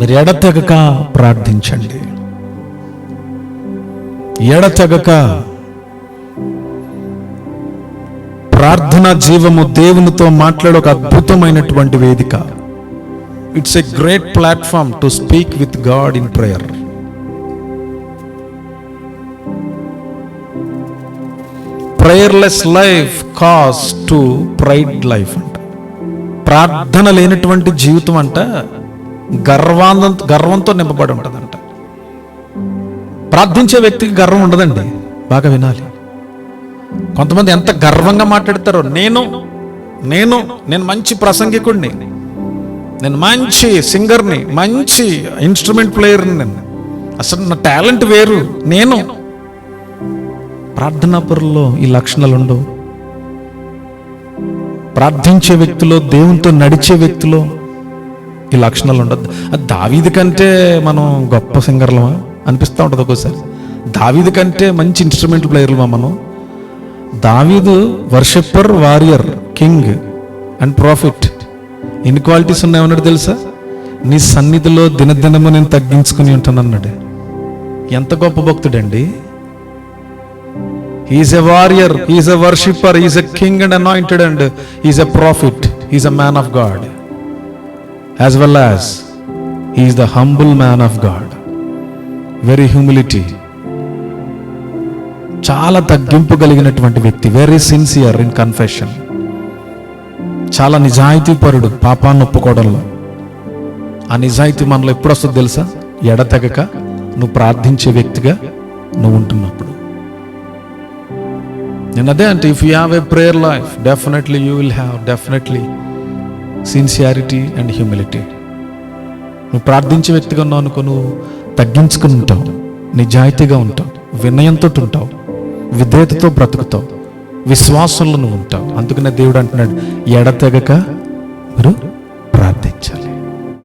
మీరు ఎడతెగక ప్రార్థించండి. ఎడతెగక ప్రార్థన జీవము దేవునితో మాట్లాడే ఒక అద్భుతమైనటువంటి వేదిక. It's a great platform to speak with God in prayer prayerless life cause to pride life అంట. ప్రార్థన లేనటువంటి జీవితం అంట గర్వాంత గర్వంతో నింపబడి ఉంటుందంట. ప్రార్థించే వ్యక్తికి గర్వం ఉండదండి. బాగా వినాలి. కొంతమంది ఎంత గర్వంగా మాట్లాడతారో నేను నేను నేను మంచి ప్రసంగికుడిని నేను మంచి సింగర్ని మంచి ఇన్స్ట్రుమెంట్ ప్లేయర్ని నేను అసలు నా టాలెంట్ వేరు నేను. ప్రార్థనా పరుల్లో ఈ లక్షణాలు ఉండవు. ప్రార్థించే వ్యక్తిలో దేవునితో నడిచే వ్యక్తిలో ఈ లక్షణాలు ఉండదు. దావీది కంటే మనం గొప్ప సింగర్లమా? అనిపిస్తూ ఉంటుంది ఒక్కోసారి. దావీది కంటే మంచి ఇన్స్ట్రుమెంట్ ప్లేయర్లమా మనం? దావీదు worshipper warrior king and prophet ఎన్ని క్వాలిటీస్ ఉన్నాయన్నాడు తెలుసా? నీ సన్నిధిలో దినదినము నేను తగ్గించుకుని ఉంటాను అన్నాడు. ఎంత గొప్ప భక్తుడండి. He's a warrior he's a worshipper he's a king and anointed and he's a prophet is a man of God as well as he's the humble man of God very humility చాలా తగ్గింపు కలిగినటువంటి వ్యక్తి. Very sincere in confession చాలా నిజాయితీపరుడు పాపాన్ని ఒప్పుకోవడంలో. ఆ నిజాయితీ మనలో ఎప్పుడు వస్తుంది తెలుసా? ఎడతెగక నువ్వు ప్రార్థించే వ్యక్తిగా నువ్వు ఉంటున్నప్పుడు. నేను అదే అంటే if you have a prayer life definitely you will have definitely sincerity and humility నువ్వు ప్రార్థించే వ్యక్తిగా ఉన్నావు అనుకో నువ్వు తగ్గించుకుని ఉంటావు. నిజాయితీగా ఉంటావు. వినయంతో ఉంటావు. విధేయతతో బ్రతుకుతావు. విశ్వాసంలో నువ్వు ఉంటావు. అందుకనే దేవుడు అంటున్నాడు ఎడతెగక మీరు ప్రార్థించాలి.